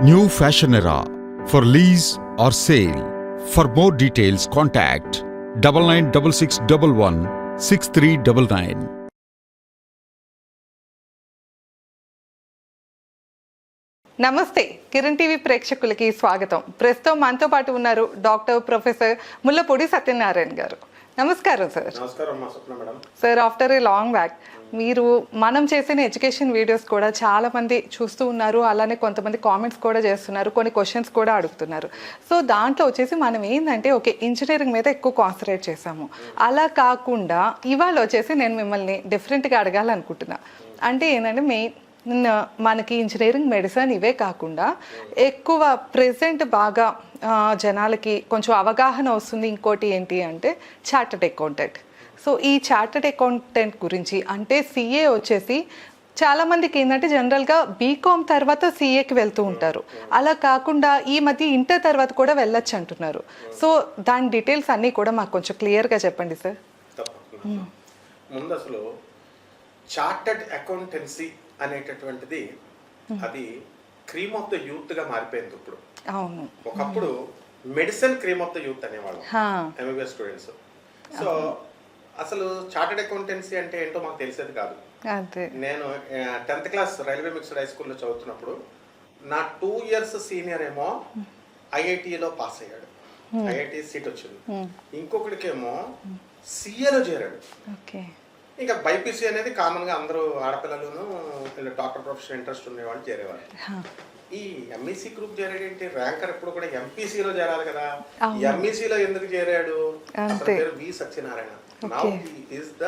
New Fashion Era for lease or sale. For more details, contact double nine double six double one six three double nine. నమస్తే Kiran TV ప్రేక్షకులకి స్వాగతం ప్రస్తుతం మనతో పాటు ఉన్నారు doctor professor Mullapudi Satyanarayana garu నమస్కారం సార్ నమస్కారం మా Swapna madam sir after a long back మీరు మనం చేసిన ఎడ్యుకేషన్ వీడియోస్ కూడా చాలా మంది చూస్తూ ఉన్నారు. అలానే కొంతమంది కామెంట్స్ కూడా చేస్తున్నారు. కొన్ని క్వశ్చన్స్ కూడా అడుగుతున్నారు. సో దాంట్లో వచ్చేసి మనం ఏంటంటే ఓకే ఇంజనీరింగ్ మీద ఎక్కువ కాన్సన్ట్రేట్ చేసాము అలా కాకుండా ఇవాళ వచ్చేసి నేను మిమ్మల్ని డిఫరెంట్గా అడగాలనుకుంటున్నా. అంటే ఏంటంటే మెయిన్ మనకి ఇంజనీరింగ్ మెడిసిన్ ఇవే కాకుండా ఎక్కువ ప్రెసెంట్ బాగా జనాలకి కొంచెం అవగాహన వస్తుంది. ఇంకోటి ఏంటి అంటే చార్టెడ్ అకౌంటెంట్ సో ఈ చార్టెడ్ అకౌంటెంట్ గురించి అంటే సిఏ వచ్చేసి చాలా మందికి ఏంటంటే జనరల్గా బీకామ్ తర్వాత సిఏకి వెళ్తూ ఉంటారు. అలా కాకుండా ఈ మధ్య ఇంటర్ తర్వాత కూడా వెళ్ళొచ్చు అంటున్నారు. సో దాని డీటెయిల్స్ అన్నీ కూడా మాకు కొంచెం క్లియర్గా చెప్పండి సార్. ముందు అసలు చార్టర్డ్ అకౌంటెన్సీ అనేటటువంటిది అది క్రీమ్ ఆఫ్ ద యూత్గా మారిపోయింది ఇప్పుడు. అవును. ఒకప్పుడు medicine cream of the youth అనేవాళ్ళం. MBBS students. So అసలు చార్టర్డ్ అకౌంటెన్సీ అంటే ఏంటో మాకు తెలిసేది కాదు. నేను tenth class railway mixed high స్కూల్లో చదువుతున్నప్పుడు నా టూ ఇయర్స్ సీనియర్ ఏమో ఐఐటిలో పాస్ అయ్యాడు. ఐఐటి సీట్ వచ్చింది. ఇంకొకటికేమో సిఏలో చేరాడు. ఇంకా బైపీసీ అనేది కామన్గా అందరూ ఆడపిల్లలను డాక్టర్ ప్రొఫెషన్ ఇంట్రెస్ట్ ఉండేవాళ్ళు చేరేవాళ్ళు. ఈ ఎంఈసీ గ్రూప్ చేరాడేంటి? ర్యాంకర్ ఎప్పుడు కూడా ఎంపీసీలో చేరాలి కదా. ఎంఈసీలో ఎందుకు చేరాడు. పేరు V Satyanarayana. Now. Is the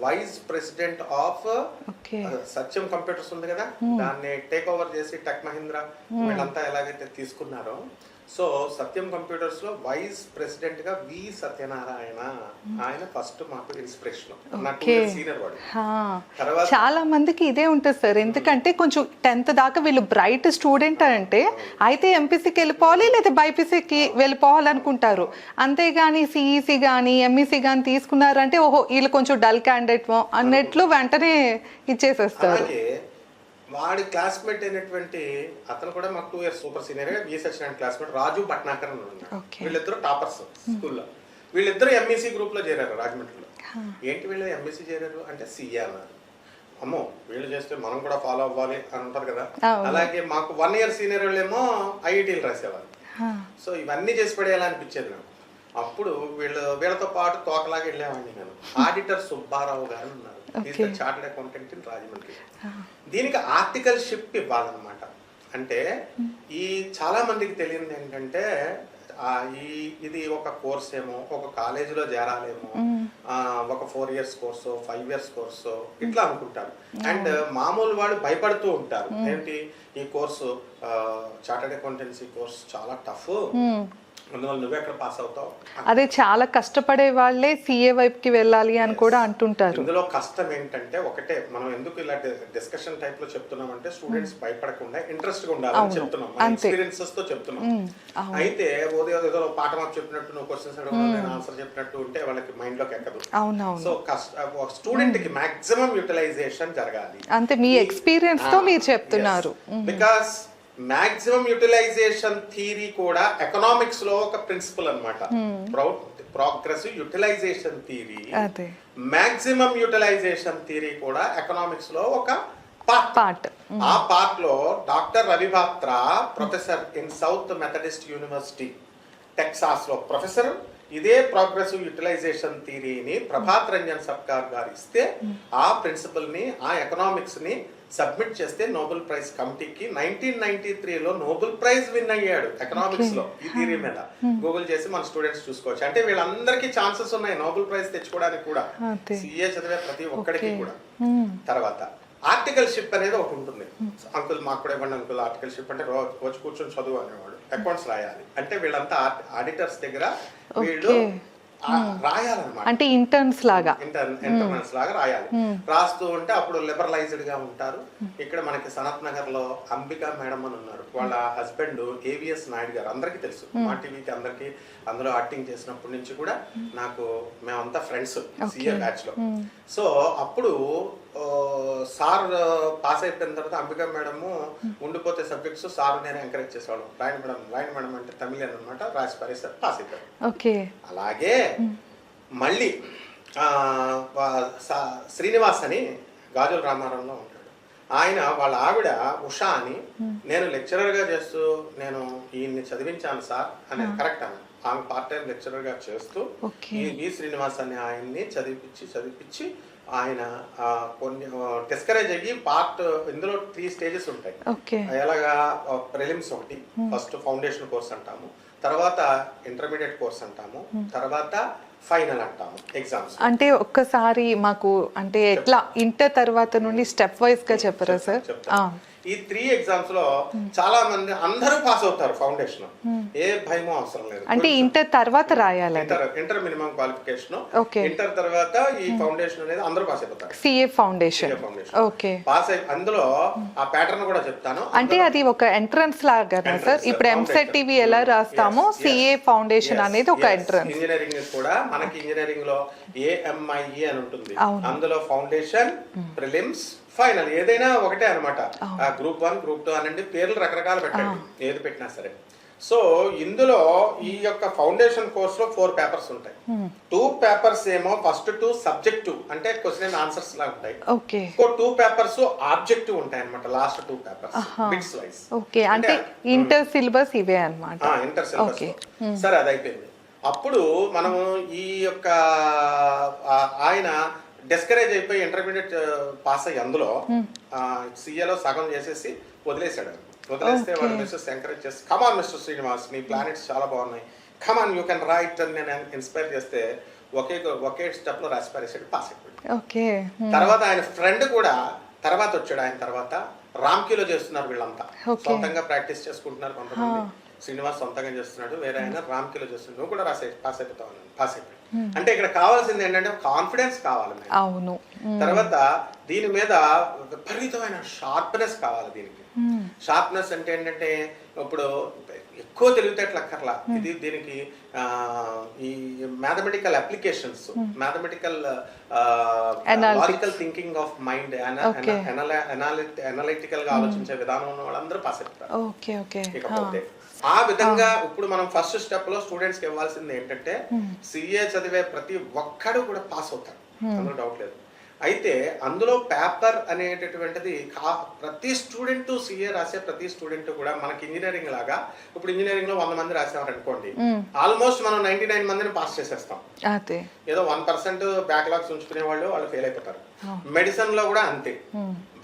vice president of Satyam computers ఉంది కదా? దాన్ని టేక్ ఓవర్ చేసి టెక్ మహీంద్ర వీళ్ళంతా ఎలాగైతే తీసుకున్నారో సో సత్యం కంప్యూటర్స్లో వైస్ ప్రెసిడెంట్గా వి సత్యనారాయణ ఆయన ఫస్ట్ మాకు ఇన్స్పిరేషన్. సీనియర్ వాడు. తర్వాత- చాలా మందికి ఇదే ఉంటుంది సార్. ఎందుకంటే కొంచెం టెన్త్ దాకా వీళ్ళు బ్రైట్ స్టూడెంట్ అంటే అయితే ఎంపీసీకి వెళ్ళిపోవాలి లేదా బైపీసీకి వెళ్ళిపోవాలనుకుంటారు. అంతేగాని సిఈసి కానీ ఎంఈసీ కానీ తీసుకున్నారంటే ఓహో వీళ్ళు కొంచెం డల్ క్యాండిడేట్ అన్నట్లు వెంటనే ఇచ్చేసేస్తారు. వాడి క్లాస్మేట్ అయినటువంటి అతను కూడా మాకు టూ ఇయర్స్ సూపర్ సీనియర్గా బి సత్యనారాయణ క్లాస్మేట్ రాజు భట్నాకర్ అని ఉన్నాడు. వీళ్ళిద్దరు టాపర్స్ స్కూల్లో వీళ్ళిద్దరు ఎంఈసీ గ్రూప్లో చేరారు రాజమండ్రిలో. ఏంటి వీళ్ళు ఎంఈసీ చేరారు అంటే సిఏ అన్నారు. అమ్మో వీళ్ళు చేస్తే మనం కూడా ఫాలో అవ్వాలి అని ఉంటారు కదా. అలాగే మాకు వన్ ఇయర్ సీనియర్ వాళ్ళేమో ఐఐటీలు రాసేవారు. సో ఇవన్నీ చేసి పడేయాలనిపించేది నాకు. అప్పుడు వీళ్ళు వీళ్ళతో పాటు తోకలాగా వెళ్ళేవాడిని నేను. ఆడిటర్ సుబ్బారావు గారు ఉన్నారు. చార్టెడ్ అకౌంటెంట్ ఇన్ రాజమండ్రి దీనికి ఆర్టికల్ షిప్ ఇవ్వాలన్నమాట. అంటే ఈ చాలా మందికి తెలియదు ఏంటంటే ఈ ఇది ఒక కోర్స్ ఏమో ఒక కాలేజీలో చేరాలేమో ఆ, ఒక four years course five years course ఇట్లా అనుకుంటారు. అండ్ మామూలు వాళ్ళు భయపడుతూ ఉంటారు. ఏంటి? ఈ కోర్సు చార్టెడ్ అకౌంటెన్సీ కోర్స్ చాలా టఫ్ అదే చాలా కష్టపడే వాళ్ళే సిఏ వైపుకి వెళ్ళాలి అని కూడా అంటుంటారు. ఇందులో కష్టం ఏంటంటే ఒకటే మనం ఎందుకు ఇలా డిస్కషన్ టైప్లో చెప్తున్నాం అంటే స్టూడెంట్స్ భయపడకుండా ఇంట్రెస్ట్గా ఉండాలని అవును. చెప్తున్నాం. ఎక్స్పీరియన్సెస్తో చెప్తున్నాం. అయితే ఉదయం ఏదో పాఠం చెప్పినట్టు నువ్వు క్వశ్చన్స్ అడగడం నేను ఆన్సర్ చెప్పినట్టు ఉంటే వాళ్ళకి మైండ్లోకి ఎక్కదు. అవునవును. సో కష్ట స్టూడెంట్కి మాక్సిమం యూటిలైజేషన్ జరగాలి. అంతే మీ ఎక్స్పీరియన్స్తో మీరు చెప్తున్నారు. బికాస్ మాక్సిమం యూటిలైజేషన్ థియరీ కూడా ఎకనామిక్స్లో ఒక ప్రిన్సిపల్ అనమాట ప్రోగ్రెసివ్ యూటిలైజేషన్ థియరీ అదే. మాక్సిమం యూటిలైజేషన్ థియరీ కూడా ఎకనామిక్స్లో ఒక పార్ట్. ఆ పార్ట్లో doctor Ravi Batra professor in south methodist university టెక్సాస్లో professor. ఇదే ప్రోగ్రెసివ్ యూటిలైజేషన్ థియరీని ప్రభాత్ రంజన్ సర్కార్ గారు ఇస్తే ఆ ప్రిన్సిపల్ని ఆ ఎకనామిక్స్ని సబ్మిట్ చేస్తే నోబెల్ ప్రైజ్ కమిటీకి నైన్టీన్ నైన్టీ త్రీలో నోబెల్ ప్రైజ్ విన్ అయ్యాడు ఎకనామిక్స్లో ఈ థియరీ మీద. గూగుల్ చేసి మన స్టూడెంట్స్ చూసుకోవచ్చు. అంటే వీళ్ళందరికీ ఛాన్సెస్ ఉన్నాయి నోబెల్ ప్రైజ్ తెచ్చుకోవడానికి కూడా. సిఏ చదివే ప్రతి ఒక్కడికి. కూడా. తర్వాత ఆర్టికల్ షిప్ అనేది ఒకటి ఉంటుంది. అంకుల్ మాకు కూడా ఇవ్వండి అంకుల్ ఆర్టికల్ షిప్ అంటే రోజు వచ్చి కూర్చొని చదువు అనేవాడు. అకౌంట్స్ రాయాలి. అంటే వీళ్ళంతా ఆడిటర్స్ దగ్గర వీళ్ళు రాయాలన్నమాట. అంటే ఇంటర్న్స్ లాగా. ఇంటర్ ఇంటర్నల్స్ లాగా రాయాలి. రాస్తూ ఉంటే అప్పుడు లిబరలైజ్డ్గా ఉంటారు. ఇక్కడ మనకి సనత్ నగర్లో అంబికా మేడం అని ఉన్నారు. వాళ్ళ హస్బెండ్ ఏవిఎస్ నాయుడు గారు. అందరికీ తెలుసు. మా టీవీకి అందరికి అందులో యాక్టింగ్ చేసినప్పటి నుంచి కూడా నాకు మేమంతా ఫ్రెండ్స్ సిఏ బ్యాచ్లో. సో అప్పుడు సార్ పాస్ అయిపోయిన తర్వాత అంబికా మేడము ఉండిపోతే సబ్జెక్ట్స్ సార్ నేను ఎంకరేజ్ చేసేవాళ్ళం. రాయని మేడం రాయని మేడం అంటే తమిళ అనమాట రాసి పారేసారు పాస్ అయిపోయారు. ఓకే. అలాగే మళ్ళీ వా- సా- శ్రీనివాస్ అని గాజుల రామారంలో ఉంటాడు. ఆయన వాళ్ళ ఆవిడ ఉషా అని నేను లెక్చరర్గా చేస్తూ నేను ఈయన్ని చదివించాను సార్ అనేది కరెక్ట్ అన్న ఆమె పార్ట్ టైం లెక్చరర్గా చేస్తూ. ఈ వి శ్రీనివాస్ అనే ఆయన్ని చదివిపించి చదివిపించి ఆయన కొన్ని డిస్కరేజ్ అయ్యి పార్ట్ ఇందులో త్రీ స్టేజెస్ ఉంటాయి. ఎలాగా ప్రిలిమ్స్ ఒకటి ఫస్ట్ ఫౌండేషన్ కోర్స్ అంటాము. తర్వాత ఇంటర్మీడియట్ కోర్స్ అంటాము. తర్వాత ఫైనల్ అంటాము ఎగ్జామ్స్ అంటే ఒక్కసారి మాకు అంటే ఎట్లా ఇంటర్ తర్వాత నుండి స్టెప్ వైజ్గా చెప్పరా సార్? చెప్తాను ఈ త్రీ ఎగ్జామ్స్లో చాలా మంది అందరూ పాస్ అవుతారు ఫౌండేషన్ ఏ భయమో అవసరం లేదు. అంటే ఇంటర్ తర్వాత రాయాలి inter inter minimum qualification. Inter తర్వాత ఈ ఫౌండేషన్ అనేది అందరూ పాస్ అయిపోతారు. CA foundation foundation okay. Pass అయి అందులో ఆ ప్యాటర్న్ కూడా చెప్తాను. అంటే అది ఒక ఎంట్రన్స్ లాగా సార్? ఇప్పుడు ఎంసెట్. టీవీ ఎలా రాస్తామో. సిఏ ఫౌండేషన్ అనేది ఒక. ఎంట్రన్స్ ఇంజనీరింగ్ కూడా మనకి ఇంజనీరింగ్లో ఏఎంఐఈ అని ఉంటుంది. అందులో ఫౌండేషన్ ప్రిలిమ్స్ ఫైనల్ ఏదైనా ఒకటే అనమాట గ్రూప్ వన్ గ్రూప్ టూ అనండి పేర్లు రకరకాలు పెట్టండి. ఏది పెట్టినా సరే. సో ఇందులో ఈ యొక్క ఫౌండేషన్ కోర్స్లో ఫోర్ పేపర్స్ ఉంటాయి. టూ పేపర్స్ ఏమో ఫస్ట్ టూ సబ్జెక్టివ్ అంటే క్వశ్చన్ ఆన్సర్స్ లా ఉంటాయి. ఇంకో టూ పేపర్స్ ఆబ్జెక్టివ్ ఉంటాయి అనమాట last two papers bits wise okay అంటే ఇంటర్ సిలబస్ ఇవే అన్నమాట. Inter syllabus. సరే అది అయిపోయింది. అప్పుడు మనము ఈ యొక్క ఆ, ఆయన డిస్కరేజ్ అయిపోయి ఇంటర్మీడియట్ పాస్ అయ్యి అందులో సిఏలో సగం చేసేసి వదిలేశాడు. వదిలేస్తే వాడు మిస్సెస్ ఎంకరేజ్ చేసి కమాన్ మిస్టర్ శ్రీనివాస్ నీ ప్లానెట్స్ చాలా బాగున్నాయి. కమాన్ యూ కెన్ రైట్ అని నేను ఇన్స్పైర్ చేస్తే ఒకే ఒకే స్టెప్లో రాసి పారేసాడు పాస్ అయిపోయాడు. ఓకే. తర్వాత ఆయన ఫ్రెండ్ కూడా తర్వాత వచ్చాడు ఆయన తర్వాత రామ్కీలో చేస్తున్నారు వీళ్ళంతా. సొంతంగా ప్రాక్టీస్ చేసుకుంటున్నారు కొంతమంది. శ్రీనివాస్ సొంతంగా చేస్తున్నాడు వేరే ఆయన రామ్కీలో చేస్తున్నాడు. నువ్వు కూడా రాసే పాస్ అయిపోతావు. పాస్ అయిపోయాడు. అంటే ఇక్కడ కావాల్సింది ఏంటంటే కాన్ఫిడెన్స్ కావాలి. అవును. తర్వాత దీని మీద విపరీతమైన షార్ప్నెస్ కావాలి దీనికి. షార్ప్నెస్ అంటే ఏంటంటే ఇప్పుడు ఎక్కువ తెలివితేటలు అక్కర్లా. ఇది దీనికి ఆ, ఈ mathematical applications mathematical. Logical thinking of mind. అనలిటికల్గా ఆలోచించే విధానం ఉన్న వాళ్ళందరూ పాస్ ఓకే ఇకపోతే. ఆ విధంగా ఇప్పుడు మనం ఫస్ట్ స్టెప్లో స్టూడెంట్స్కి ఇవ్వాల్సింది ఏంటంటే సిఏ చదివే ప్రతి ఒక్కడు కూడా పాస్ అవుతారు. అందులో డౌట్ లేదు. అయితే అందులో పేపర్ అనేటటువంటిది కా ప్రతి స్టూడెంట్ సిఏ రాసే ప్రతి స్టూడెంట్ కూడా మనకి ఇంజనీరింగ్ లాగా ఇప్పుడు ఇంజనీరింగ్లో వంద మంది రాసేవారు అనుకోండి ఆల్మోస్ట్ మనం నైన్టీ నైన్ మందిని పాస్ చేసేస్తాం. ఏదో వన్ పర్సెంట్ బ్యాక్లాగ్స్ ఉంచుకునే వాళ్ళు వాళ్ళు ఫెయిల్ అయిపోతారు. మెడిసిన్లో కూడా అంతే.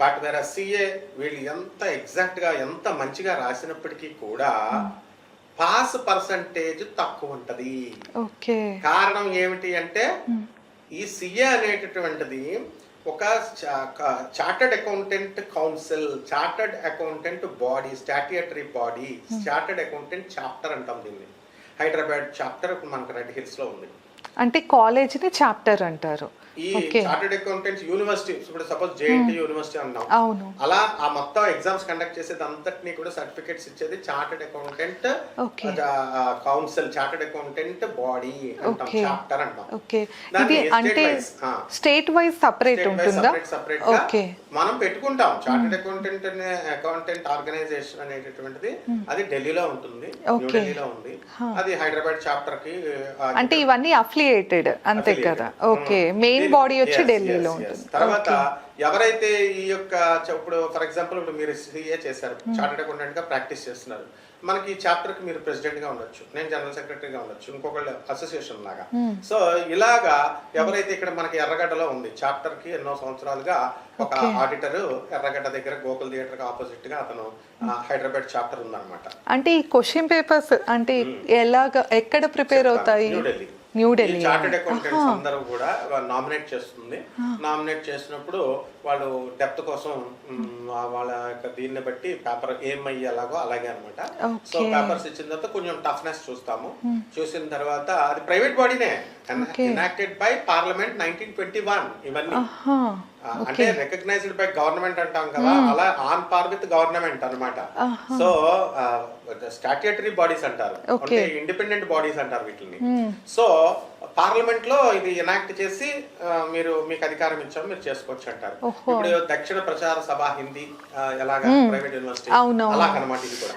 బట్ వేరే సిఏ వీళ్ళు ఎంత ఎగ్జాక్ట్గా ఎంత మంచిగా రాసినప్పటికీ కూడా పాస్ పర్సంటేజ్ తక్కువ ఉంటది. కారణం ఏమిటి అంటే ఈ సిఏ అనేటటువంటిది ఒక chartered accountant council chartered accountant body statutory body chartered accountant chapter అంటాం దీన్ని. హైదరాబాద్ చాప్టర్ మనకు రెడ్ హిల్స్లో ఉంది. అంటే కాలేజ్ని చాప్టర్ అంటారు. ఈ ఓకే. చార్టర్డ్ అకౌంటెంట్స్ యూనివర్సిటీ ఇప్పుడు సపోజ్ జేఎన్టీ యూనివర్సిటీ అన్నాం. అలా ఆ మొత్తం ఎగ్జామ్స్ కండక్ట్ చేసేది అంతటినీ కూడా సర్టిఫికేట్స్ ఇచ్చేది chartered accountant. Council chartered accountant body అంటాం. చాప్టర్ అంటాం. ఇది అంటే. స్టేట్ వైజ్ సపరేట్ ఉంటుందా? గా ఓకే. మనం పెట్టుకుంటాం. చార్టెడ్ అకౌంటెంట్ అనే అకౌంటెంట్ ఆర్గనైజేషన్ అనేటటువంటిది అది ఢిల్లీలో ఉంటుంది. ఢిల్లీలో ఉంది. అది హైదరాబాద్ చాప్టర్కి అంటే ఇవన్నీ అఫిలియేటెడ్ అంతే. కదా? ఓకే. Hmm. మెయిన్ బాడీ వచ్చి ఢిల్లీలో. ఉంటుంది. తర్వాత ఎవరైతే ఈ యొక్క ఇప్పుడు ఫర్ ఎగ్జాంపుల్ ఇప్పుడు మీరు సిఏ చేశారు చార్టెడ్ అకౌంటెంట్గా ప్రాక్టీస్ చేస్తున్నారు. మనకి ఈ చాప్టర్కి మీరు ప్రెసిడెంట్గా ఉండొచ్చు నేను జనరల్ సెక్రటరీగా ఉండొచ్చు ఇంకొకళ్ళు అసోసియేషన్ లాగా. సో ఇలాగా ఎవరైతే ఇక్కడ మనకి ఎర్రగడ్డలో ఉంది చాప్టర్కి ఎన్నో సంవత్సరాలుగా ఒక. ఆడిటర్ ఎర్రగడ్డ దగ్గర గోకుల్ థియేటర్కి ఆపోజిట్గా అతను ఆ, హైదరాబాద్ చాప్టర్ ఉందన్నమాట. అంటే ఈ క్వశ్చన్ పేపర్స్ అంటే ఎలాగ ఎక్కడ ప్రిపేర్ అవుతాయి? న్యూఢిల్లీ న్యూఢిల్లీ చార్టెడ్ అకౌంటెంట్స్ అందరూ కూడా నామినేట్ చేస్తుంది. నామినేట్ చేసినప్పుడు వాళ్ళు డెప్త్ కోసం వాళ్ళ యొక్క దీన్ని బట్టి పేపర్ ఏం అయ్యేలాగో అలాగే అనమాట సో. పేపర్స్ ఇచ్చిన తర్వాత కొంచెం టఫ్నెస్ చూస్తాము. చూసిన తర్వాత అది private బాడీనే enacted by parliament nineteen twenty one ఇవన్నీ. అంటే రికగ్నైజ్డ్ బై గవర్నమెంట్ అంటాం కదా అలా ఆన్ పార్ విత్ గవర్నమెంట్ అన్నమాట. సో స్టాట్యూటరీ బాడీస్ అంటారు. అంటే ఇండిపెండెంట్ బాడీస్ అంటారు వీటిని సో పార్లమెంట్లో ఇది ఎనాక్ట్ చేసి మీరు మీకు అధికారం ఇచ్చాం మీరు చేసుకోవచ్చు అంటారు. ఇప్పుడు దక్షిణ ప్రచార సభ హిందీ ఎలాగా ప్రైవేట్ యూనివర్సిటీ అవునవును. అలాగనమాట ఇది కూడా.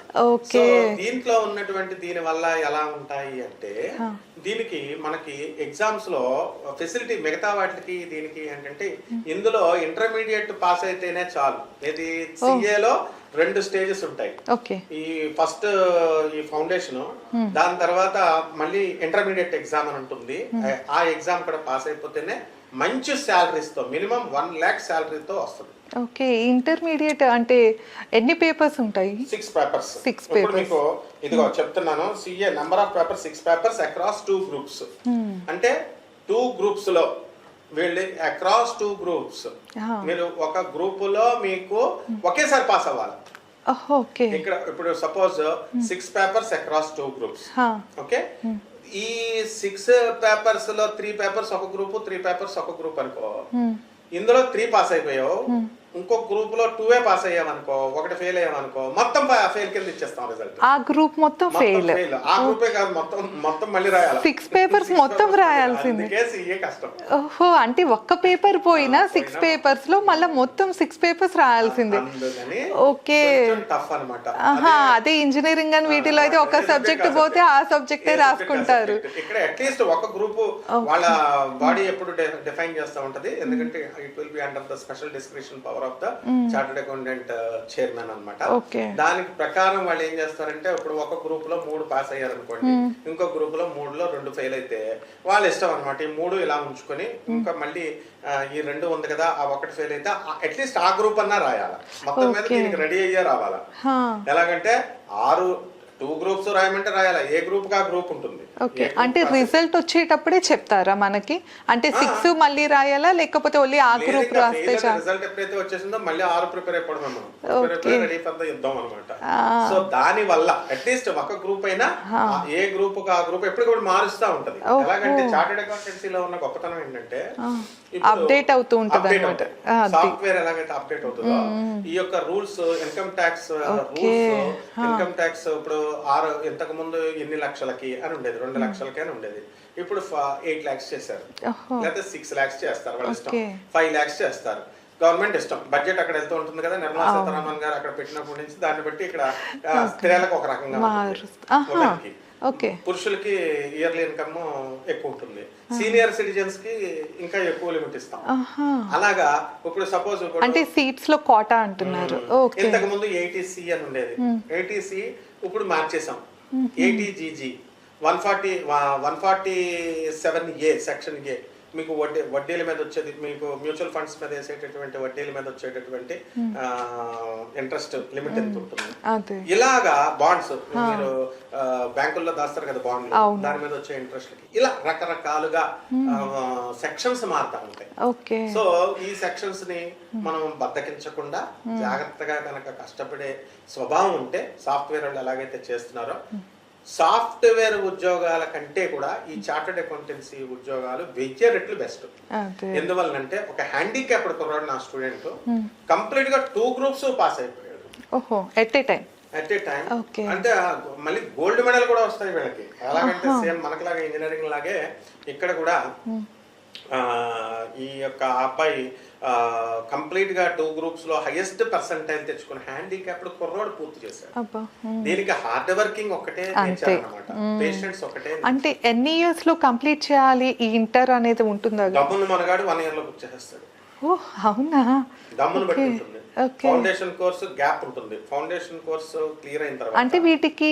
సో దీంట్లో ఉన్నటువంటి దీని వల్ల ఎలా ఉంటాయి అంటే దీనికి మనకి ఎగ్జామ్స్లో ఫెసిలిటీ మిగతా వాటికి దీనికి ఏంటంటే ఇందులో ఇంటర్మీడియట్ పాస్ అయితేనే చాలు. ఇది CA లో రెండు స్టేజెస్ ఉంటాయి. ఓకే. ఈ ఫస్ట్ ఈ ఫౌండేషన్ దాని తర్వాత మళ్ళీ ఇంటర్మీడియట్ ఎగ్జామ్ అని ఉంటుంది. ఆ ఎగ్జామ్ కూడా పాస్ అయిపోతేనే మంచి salaries తో మినిమం వన్ ల్యాక్ శాలరీతో వస్తుంది. ఓకే ఇంటర్మీడియట్ అంటే ఎన్ని పేపర్స్ ఉంటాయి? సిక్స్ పేపర్స్ Six ఇప్పుడు మీకు ఇదిగో చెప్తున్నాను CA number of paper six papers across two groups అంటే టూ గ్రూప్స్లో వీళ్ళు అక్రాస్ టూ గ్రూప్స్. మీరు ఒక గ్రూప్లో మీకు ఒకేసారి పాస్ అవ్వాలి. ఓకే. ఇక్కడ ఇప్పుడు suppose six papers across two groups. Okay? ఈ సిక్స్ పేపర్స్లో త్రీ పేపర్స్ ఒక గ్రూప్ త్రీ పేపర్స్ ఒక గ్రూప్ అనుకో. ఇందులో త్రీ పాస్ అయిపోయావు. ఇంకో గ్రూప్లో టూ ఏ పాస్ అయ్యామనుకో ఒకటి ఫెయిల్ అయ్యామనుకో మొత్తం ఫెయిల్ కింద ఇచ్చేస్తాం రిజల్ట్ ఆ గ్రూప్ మొత్తం ఫెయిల్ ఆ గ్రూపే కాదు మొత్తం మొత్తం మళ్ళీ రాయాలి. Six papers మొత్తం రాయాల్సిందే. కష్టం. ఓహో అంటే ఒక్క పేపర్ పోయినా సిక్స్ పేపర్స్లో మళ్ళీ మొత్తం సిక్స్ పేపర్స్ రాయాల్సిందే. ఓకే. టఫ్ అనమాట అదే ఇంజనీరింగ్ అని వీటిలో అయితే ఒక సబ్జెక్ట్ పోతే ఆ సబ్జెక్టే రాసుకుంటారు. ఇక్కడ అట్లీస్ట్ ఒక గ్రూప్ వాళ్ళ బాడీ ఎప్పుడు డిఫైన్ చేస్తూ ఉంటది. ఎందుకంటే it will be under the special description power of the chartered accountant chairman అన్నమాట. Okay. దానికి ప్రకారం వాళ్ళు ఏం చేస్తారంటే ఇప్పుడు ఒక గ్రూప్లో మూడు పాస్ అయ్యారు అనుకోండి ఇంకో గ్రూప్లో మూడులో రెండు ఫెయిల్ అయితే వాళ్ళ ఇష్టం అనమాట ఈ మూడు ఇలా ఉంచుకొని ఇంకా మళ్ళీ ఈ రెండు ఉంది కదా ఆ ఒకటి ఫెయిల్ అయితే అట్లీస్ట్ ఆ గ్రూప్ అన్నా రాయాలి? మొత్తం మీద. దీనికి రెడీ అయ్యే రావాలా. ఎలాగంటే ఆరు టూ గ్రూప్స్ రాయమంటే రాయాలా? ఏ గ్రూప్ కా గ్రూప్ ఉంటుంది. ఓకే అంటే కా- రిజల్ట్ వచ్చేటప్పుడే చెప్తారా మనకి? అంటే సిక్స్ మళ్ళీ రాయాలా? లేకపోతే ఓన్లీ ఆ గ్రూప్ రాస్తే రిజల్ట్ ఎప్పుడైతే వచ్చేసిందో మళ్ళీ ఆరు ప్రిపేర్ అయిపోవడం. రెడీ ఫర్ ద యుద్ధం అనమాట సో దాని వల్ల అట్లీస్ట్ ఒక గ్రూప్ అయినా ఏ గ్రూప్ ఆ గ్రూప్ ఎప్పటికప్పుడు మారుస్తా ఉంటది. ఎలాగంటే చార్టెడ్ అకౌంటెన్సీలో ఉన్న గొప్పతనం ఏంటంటే Update అవుతూ ఉంటది. సాఫ్ట్వేర్ ఎలాగైతే అప్డేట్ అవుతుందో ఈ యొక్క rules income tax. Rules income tax ఇప్పుడు ఆరు ఇంతకు ముందు ఎన్ని లక్షలకి అని ఉండేది? రెండు లక్షలకి అని ఉండేది. ఇప్పుడు ఎయిట్ లాక్స్ చేశారు. లేకపోతే సిక్స్ లాక్స్ చేస్తారు వాళ్ళ ఇష్టం. ఫైవ్ లాక్స్ చేస్తారు. గవర్నమెంట్ ఇష్టం. బడ్జెట్ అక్కడ వెళ్తూ ఉంటుంది కదా నిర్మలా సీతారామన్ గారు అక్కడ పెట్టినప్పటి నుంచి దాన్ని బట్టి ఇక్కడ స్త్రీలకు ఒక రకంగా. ఓకే. పురుషులకి ఇయర్లీ ఇన్కమ్ ఎక్కువ ఉంటుంది. సీనియర్ సిటిజన్స్కి ఇంకా ఎక్కువ లిమిట్ ఇస్తాం. అలాగా ఇప్పుడు సపోజ్ అంటే సీట్స్లో కోటా అంటున్నారు. ఓకే. ఇంతకు ముందు ఏటీసీ అని ఉండేది. ఏటీసీ ఇప్పుడు మార్చేసాం ATGG one forty one forty seven A section A మీకు వడ్డీ వడ్డీల మీద వచ్చేది మీకు మ్యూచువల్ ఫండ్స్ మీద వేసేటటువంటి వడ్డీల మీద వచ్చేటటువంటి ఇంట్రెస్ట్ లిమిట్ ఎంత ఉంటుంది ఇలాగా బాండ్స్ మీరు ఆ, బ్యాంకుల్లో దాస్తారు కదా బాండ్లు. దాని మీద వచ్చే ఇంట్రెస్ట్ ఇలా రకరకాలుగా సెక్షన్స్ మారుతా ఉంటాయి. సో ఈ సెక్షన్స్ని మనం బద్దకించకుండా జాగ్రత్తగా కనుక కష్టపడే స్వభావం ఉంటే సాఫ్ట్వేర్ వాళ్ళు ఎలాగైతే చేస్తున్నారో సాఫ్ట్వేర్ ఉద్యోగాల కంటే కూడా ఈ చార్టెడ్ అకౌంటెన్సీ ఉద్యోగాలు వెయ్యి రెట్లు బెస్ట్. ఎందువల్లంటే ఒక హ్యాండిక్యాప్డ్ కుర్రాడు నా స్టూడెంట్ కంప్లీట్గా టూ గ్రూప్స్ పాస్ అయిపోయాడు. ఓహో at a time at a time Okay. అంటే ఆ మళ్ళీ గోల్డ్ మెడల్ కూడా వస్తాయి వీళ్ళకి. ఎలాగంటే సేమ్ మనకులాగా ఇంజనీరింగ్ లాగే ఇక్కడ కూడా ఆ, ఈ యొక్క అబ్బాయి కంప్లీట్గా టూ గ్రూప్స్లో హైయెస్ట్ పర్సంటైల్ తెచ్చుకుని హ్యాండిక్యాప్డ్ కుర్రోడు పూర్తి చేశాడు. అబ్బా దీనికి హార్డ్ వర్కింగ్ ఒకటే. అనమాట పేషెంట్స్ ఒకటే అంటే ఎన్ని ఇయర్స్లో కంప్లీట్ చేయాలి ఈ ఇంటర్ అనేది ఉంటుందా? డబ్బును మనగాడు వన్ ఇయర్లో బుక్ చేసేస్తాడు. ఓ అవునా? దమ్మును బట్టి. ఉంటుంది. ఫౌండేషన్ కోర్సు గ్యాప్ ఉంటుంది. ఫౌండేషన్ కోర్సు క్లియర్ అయిన తర్వాత అంటే వీటికి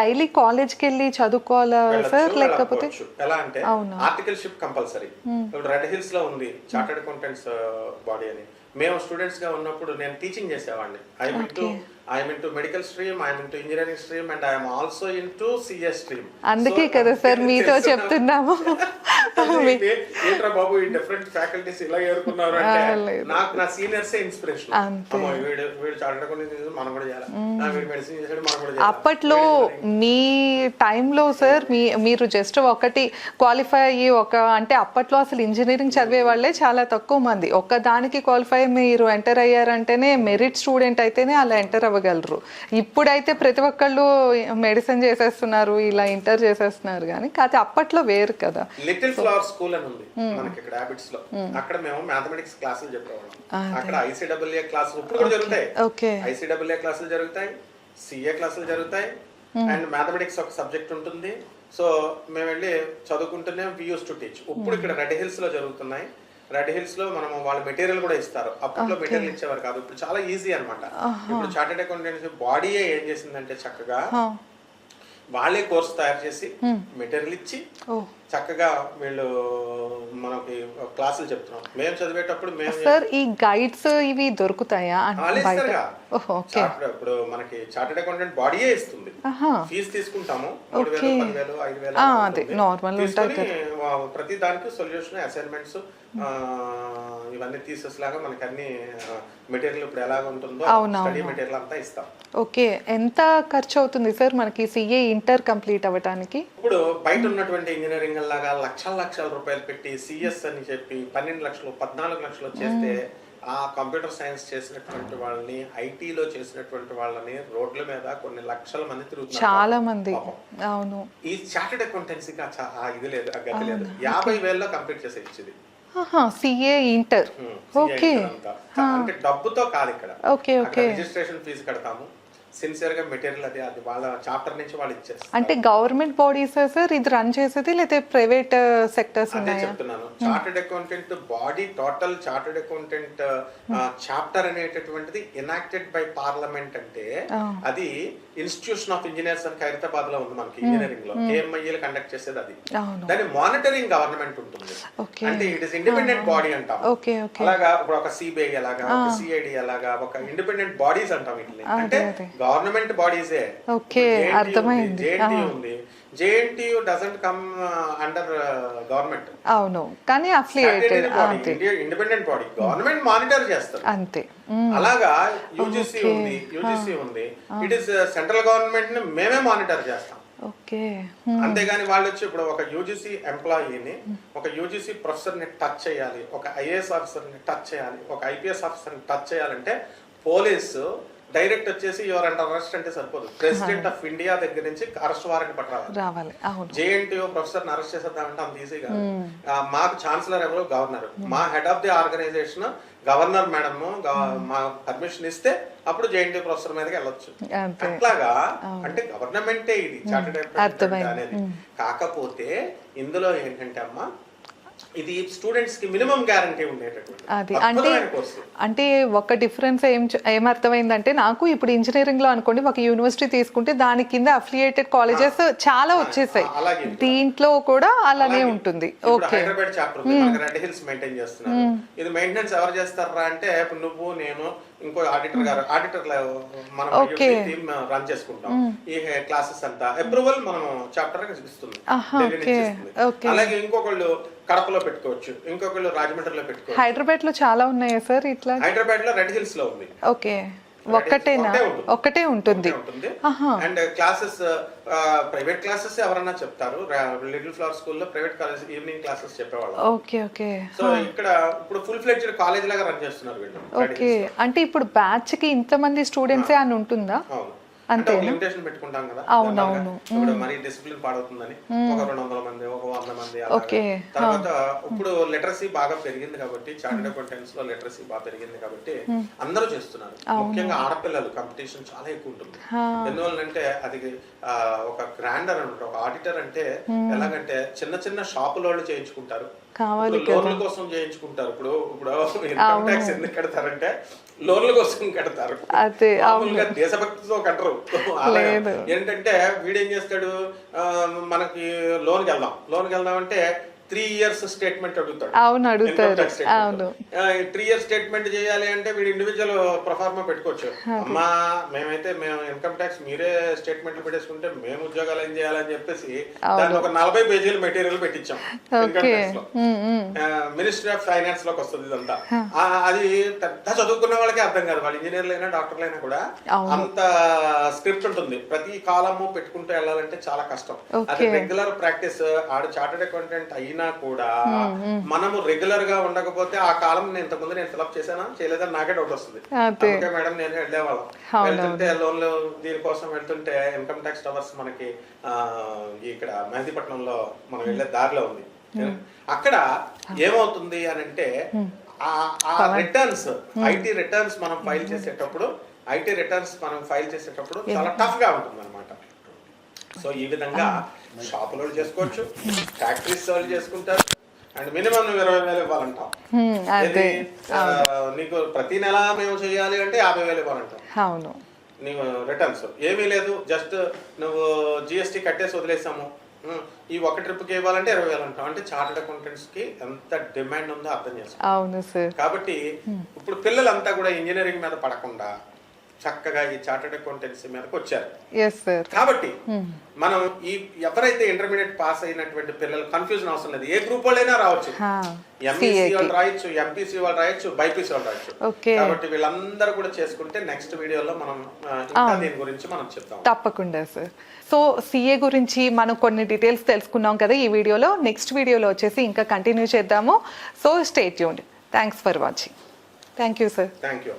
డైలీ కాలేజ్కి వెళ్ళి చదువుకోవాలా సార్? లేకపోతే. ఎలా అంటే అవునా. Articleship compulsory. ఇప్పుడు రెడ్ హిల్స్లో ఉంది చార్టెడ్ అకౌంటెంట్స్ బాడీ అని. మేము స్టూడెంట్స్గా ఉన్నప్పుడు నేను టీచింగ్ చేసేవాడిని. I'm into I'm into medical stream I'm into engineering stream and I'm also into CS stream అందుకే కదా సార్ మీతో చెప్తున్నాము. ఏంట్రా బాబు ఈ డిఫరెంట్ ఫ్యాకల్టీస్ ఇలా ఏరుకున్నారు అంటే. నాకు నా సీనియర్సే ఇన్స్పిరేషన్ అంతే. వీడు వీడు చేసాడు, మనం కూడా చేయాలి? వీడు మెడిసిన్ చేసాడు మనం కూడా చేయాలి? అప్పట్లో మీ టైంలో సార్ మీ మీరు జస్ట్ ఒకటి క్వాలిఫై అయ్యి ఒక అంటే అప్పట్లో అసలు ఇంజనీరింగ్ చదివే వాళ్ళే చాలా తక్కువ మంది. ఒక్క దానికి క్వాలిఫై మీరు ఎంటర్ అయ్యారంటేనే మెరిట్ స్టూడెంట్ అయితేనే అలా ఎంటర్ అవ్వగలరు. ఇప్పుడైతే ప్రతి ఒక్కళ్ళు మెడిసిన్ చేసేస్తున్నారు ఇలా ఇంటర్ చేసేస్తున్నారు కానీ కాకపోతే అప్పట్లో వేరు కదా. లిటిల్ ఫ్లవర్ స్కూల్ అని ఉంది మనకి ఇక్కడ హ్యాబిట్స్లో. అక్కడ మేము మ్యాథమెటిక్స్ క్లాసులు చెప్పేవాళ్ళం. అక్కడ ఐసీడబ్ల్యూఏ క్లాసులు ఇప్పుడు కూడా జరుగుతాయి. ఓకే. ఐసీడబ్ల్యూఏ క్లాసులు జరుగుతాయి సిఏ క్లాసులు జరుగుతాయి అండ్ మ్యాథమెటిక్స్ ఒక సబ్జెక్ట్ ఉంటుంది. సో మేము వెళ్ళి చదువుకుంటూనే వి యూస్ టు టీచ్ ఇప్పుడు ఇక్కడ రెడ్ హిల్స్లో జరుగుతున్నాయి. రెడ్ హిల్స్లో మనం వాళ్ళ మెటీరియల్ కూడా ఇస్తారు. అప్పట్లో మెటీరియల్ ఇచ్చేవారు కాదు. ఇప్పుడు చాలా ఈజీ అన్నమాట. ఇప్పుడు చార్టెడ్ అకౌంటెంట్స్ బాడీయే ఏం చేసిందంటే చక్కగా. వాళ్ళే కోర్స్ తయారు చేసి మెటీరియల్ ఇచ్చి చక్కగా వీళ్ళు మనకి క్లాసులు చెప్తున్నాం మేము చదివేటప్పుడు మేము సార్ ఈ గైడ్స్ ఇవి దొరుకుతాయా? ఇప్పుడు మనకి చార్టెడ్ అకౌంటెంట్ బాడీయే ఇస్తుంది. ఫీజు తీసుకుంటాము. మూడు వేలు ఓకే. పదివేలు ఐదు వేలు ఆ, అలా అదే, వా- ప్రతి దానికి సొల్యూషన్ అసైన్మెంట్స్ ఇవన్నీ తీసేసి లాగా మనకి అన్ని మెటీరియల్ ఇప్పుడు ఎలాగ ఉంటుందో. స్టడీ మెటీరియల్ అంతా ఇస్తాం. ఓకే. ఎంత ఖర్చు అవుతుంది సార్ మనకి సిఏ ఇంటర్ కంప్లీట్ అవ్వటానికి? ఇప్పుడు బయట ఉన్నటువంటి ఇంజనీరింగ్ లాగా లక్షల లక్షల రూపాయలు పెట్టి సిఎస్ అని చెప్పి పన్నెండు లక్షలు పద్నాలుగు లక్షలు చేస్తే ఆ కంప్యూటర్ సైన్స్ చేసినటువంటి వాళ్ళని ఐటీలో చేసినటువంటి వాళ్ళని రోడ్ల మీద కొన్ని లక్షల మంది తిరుగుతున్నారు. చాలా. మంది. అవును. ఈ చార్టెడ్ అకౌంటెన్సీకి ఆ చా- ఆ ఇది లేదు ఆ గతి లేదు. యాభై వేలలో కంప్లీట్ చేసే ఇచ్చేది సిఏ ఇంటర్ ఓకే. అంటే డబ్బుతో కాదు ఇక్కడ. Okay okay. రిజిస్ట్రేషన్ ఫీజు కడతాము. సిన్సియర్గా మెటీరియల్ అది అది వాళ్ళ చాప్టర్ నుంచి వాళ్ళు ఇచ్చేస్తారు. అంటే గవర్నమెంట్ బాడీస్ సార్ ఇది రన్ చేసేది లేకపోతే ప్రైవేట్ సెక్టర్స్ అదే ఉన్నాయా? చెప్తున్నాను. Chartered accountant body total chartered accountant chapter అనేటటువంటిది ఎనాక్టెడ్ బై పార్లమెంట్ అంటే అది ఇన్స్టిట్యూషన్ ఆఫ్ ఇంజనీర్స్ అని ఖైరతాబాద్లో ఉంది మనకి ఇంజనీరింగ్లో. ఏఎంఐఏలు కండక్ట్ చేసేది అది. దాని మానిటరింగ్ గవర్నమెంట్ ఉంటుంది. అంటే ఇట్ ఇస్ ఇండిపెండెంట్ బాడీ అంటాం. అలాగా ఇప్పుడు ఒక సిబిఐ అలాగా ఒక సిఐడి అలాగా ఒక ఇండిపెండెంట్ బాడీస్ అంటాం వీటిని. అంటే అదే. గవర్నమెంట్ బాడీసే. ఓకే, అర్థమైంది. జేఎన్టీ ఉంది. JNTU doesn't come under government అవును కానీ అఫిలియేటెడ్ అంతే. ఇండిపెండెంట్ బాడీ గవర్నమెంట్ మానిటర్ చేస్తారు. అంతే. అలాగా యూజీసీ ఉంది యూజీసీ ఉంది. ఇట్ ఇస్ సెంట్రల్ గవర్నమెంట్ని మేమే మానిటర్ చేస్తాం. ఓకే. అంతేగాని వాళ్ళు వచ్చి ఇప్పుడు ఒక యూజీసీ ఎంప్లాయీని ఒక యూజీసీ ప్రొఫెసర్ని టచ్ చేయాలి ఒక ఐఏఎస్ ఆఫీసర్ని టచ్ చేయాలి ఒక ఐపీఎస్ ఆఫీసర్ని టచ్ చేయాలంటే పోలీసు డైరెక్ట్ వచ్చేసి యువర్ అండర్ అరెస్ట్ అంటే సరిపోదు. ప్రెసిడెంట్ ఆఫ్ ఇండియా దగ్గర నుంచి అరెస్ట్ వారెంట్ పట్టరావాలి రావాలి. జేఎన్టీఓ ప్రొఫెసర్ అరెస్ట్ చేసేద్దామంటే అంత ఈజీ కాదు. ఆ, మాకు ఛాన్సలర్ ఎవరు? గవర్నర్. మా head of the organization governor madam మా పర్మిషన్ ఇస్తే అప్పుడు జేఎన్టీ ప్రొఫెసర్ మీదకి వెళ్ళొచ్చు. అట్లాగా అంటే గవర్నమెంటే ఇది. చార్టెడ్. అనేది. కాకపోతే ఇందులో ఏంటంటే అమ్మా ఇది స్టూడెంట్స్కి మినిమం గ్యారంటీ ఉండేటటువంటి అది. అంటే అంటే ఒక డిఫరెన్స్ ఏం చ- ఏమర్థమైందంటే నాకు ఇప్పుడు ఇంజనీరింగ్లో అనుకోండి ఒక యూనివర్సిటీ తీసుకుంటే దాని కింద అఫిలియేటెడ్ కాలేజెస్ చాలా వచ్చేసాయి. దీంట్లో కూడా అలానే ఉంటుంది. Okay Hyderabad chapter red hills maintain చేస్తున్నారు. ఇది మెయింటెనెన్స్ ఎవరు చేస్తారా అంటే ఇప్పుడు నువ్వు నేను ఇంకో ఆడిటర్ గారు. ఆడిటర్ మనం రన్ చేసుకుంటాం. ఈ క్లాసెస్ అంతా. అప్రూవల్ మనం చాప్టర్ ఇస్తుంది. అలాగే ఇంకొకళ్ళు కడపలో పెట్టుకోవచ్చు ఇంకొకళ్ళు రాజమండ్రిలో పెట్టుకోవచ్చు. హైదరాబాద్లో చాలా ఉన్నాయా సార్ ఇట్లా? హైదరాబాద్లో రెడ్ హిల్స్లో ఉంది. ఓకే. ఒక్కటేనా. ఒక్కటే ఉంటుంది. అండ్ క్లాసెస్ ప్రైవేట్ క్లాసెస్ ఎవరన్నా చెప్తారు. లిటిల్ ఫ్లవర్ స్కూల్లో ప్రైవేట్ కాలేజ్ ఈవినింగ్ క్లాసెస్ చెప్పేవాళ్ళు. Okay okay. సో ఇక్కడ ఇప్పుడు ఫుల్ ఫ్లెడ్జ్డ్ కాలేజ్ లాగా రన్ చేస్తున్నారు వీళ్ళు. ఓకే. అంటే ఇప్పుడు బ్యాచ్కి ఇంతమంది స్టూడెంట్సే అని ఉంటుందా? అవును. ఒక లిమిటేషన్ పెట్టుకుంటాం కదా అవును, జనరల్గా. అవును. ఇప్పుడు మరి డిసిప్లిన్ పాడవుతుందని ఒక రెండు వందల మంది ఒక వంద మంది. ఓకే. తర్వాత ఇప్పుడు లిటరసీ బాగా పెరిగింది కాబట్టి చార్టెడ్ అకౌంటెంట్స్లో లిటరసీ బాగా పెరిగింది కాబట్టి అందరూ చేస్తున్నారు. ముఖ్యంగా ఆడపిల్లలు కాంపిటీషన్ చాలా ఎక్కువ ఉంటుంది. ఎందువల్లంటే అది ఒక గ్రాండర్ అంటే ఒక ఆడిటర్ అంటే ఎలాగంటే చిన్న చిన్న షాపుల వాళ్ళు చేయించుకుంటారు. కావాలి లోన్ల కోసం చేయించుకుంటారు. ఇప్పుడు ఇప్పుడు ఇన్కమ్ ట్యాక్స్ ఎందుకు కడతారంటే లోన్ల కోసం కడతారు. అదే మామూలుగా దేశభక్తితో కట్టరు. ఏంటంటే వీడేం చేస్తాడు? మనకి లోన్కి వెళ్దాం. లోన్కి వెళ్దాం అంటే త్రీ ఇయర్స్ స్టేట్మెంట్ అడుగుతాడు. అవును, అడుగుతారు. Statement. అవును. త్రీ ఇయర్స్ స్టేట్మెంట్ చేయాలి అంటే వీడు ఇండివిజువల్ ప్రొఫార్మా పెట్టుకోవచ్చు. అమ్మా మేమైతే మేము ఇన్కమ్ ట్యాక్స్ మీరే స్టేట్మెంట్లు పెట్టేసుకుంటే మేము ఉద్యోగాలు ఏం చేయాలని చెప్పేసి దాన్ని ఒక నలభై పేజీల మెటీరియల్ పెట్టించాం మినిస్ట్రీ ఆఫ్ ఫైనాన్స్లోకి వస్తుంది ఇదంతా. అది పెద్ద చదువుకున్న వాళ్ళకి అర్థం కాదు. వాళ్ళు ఇంజనీర్లు అయినా డాక్టర్లు అయినా కూడా. అంత స్క్రిప్ట్ ఉంటుంది. ప్రతి కాలము పెట్టుకుంటూ వెళ్ళాలంటే చాలా కష్టం. అది. రెగ్యులర్ ప్రాక్టీస్ ఆడు చార్టెడ్ అకౌంటెంట్ అయినా కూడా మనము రెగ్యులర్గా ఉండకపోతే ఆ కాలం నేను ఇంతకుముందు నేను ఫిలప్ చేశానా? చేయలేదని నాకే డౌట్ వస్తుంది. అందుకే మేడం నేను వెళ్ళేవాళ్ళం. వెళ్తుంటే లోన్లు దీనికోసం వెళ్తుంటే ఇన్కమ్ ట్యాక్స్ టవర్స్ మనకి ఇక్కడ మెహదీపట్నంలో మనం వెళ్ళే దారిలో ఉంది. అక్కడ ఏమవుతుంది అని అంటే ఆ రిటర్న్స్ ఐటీ రిటర్న్స్ మనం ఫైల్ చేసేటప్పుడు ఐటీ రిటర్న్స్ మనం ఫైల్ చేసేటప్పుడు చాలా టఫ్గా ఉంటుంది అనమాట సో ఈ విధంగా షాపుల వాళ్ళు చేసుకోవచ్చు ఫ్యాక్టరీస్ వాళ్ళు చేసుకుంటారు. అండ్ మినిమం నువ్వు ఇరవై వేలు ఇవ్వాలంటాం నీకు ప్రతి నెల మేము చేయాలి అంటే యాభై వేలు ఇవ్వాలంటాం అవును. నీవు రిటర్న్స్ ఏమీ లేదు జస్ట్ నువ్వు జిఎస్టీ కట్టేసి వదిలేసాము. ఈ ఒక ట్రిప్కి ఇవ్వాలంటే ఇరవై వేలు అంటాం అంటే చార్టెడ్ అకౌంటెంట్స్కి ఎంత డిమాండ్ ఉందో అర్థం చేసుకో. అవును సార్ కాబట్టి ఇప్పుడు పిల్లలంతా కూడా ఇంజనీరింగ్ మీద పడకుండా చక్కగా ఈ చార్టెడ్ అకౌంటెన్సీ మీదకి వచ్చారు. కాబట్టి మనం ఈ ఎవరైతే ఇంటర్మీడియట్ పాస్ అయినటువంటి పిల్లలు కన్ఫ్యూజన్ అవసరం లేదు. ఏ గ్రూప్ వాళ్ళైనా రావచ్చు. CA కి. వాళ్ళు రాయొచ్చు ఎంపీసీ వాళ్ళు రాయొచ్చు బైపీసీ వాళ్ళు రాయొచ్చు. ఓకే. కాబట్టి వీళ్ళందరూ కూడా చేసుకుంటే నెక్స్ట్ వీడియోలో మనం ఇంకా దీని గురించి మనం చెప్తాం. తప్పకుండా సార్ సో సిఏ గురించి మనం కొన్ని డీటెయిల్స్ తెలుసుకున్నాం కదా ఈ వీడియోలో. నెక్స్ట్ వీడియోలో వచ్చేసి ఇంకా కంటిన్యూ చేద్దాము. So stay Yoon thanks for watching thank you sir thank you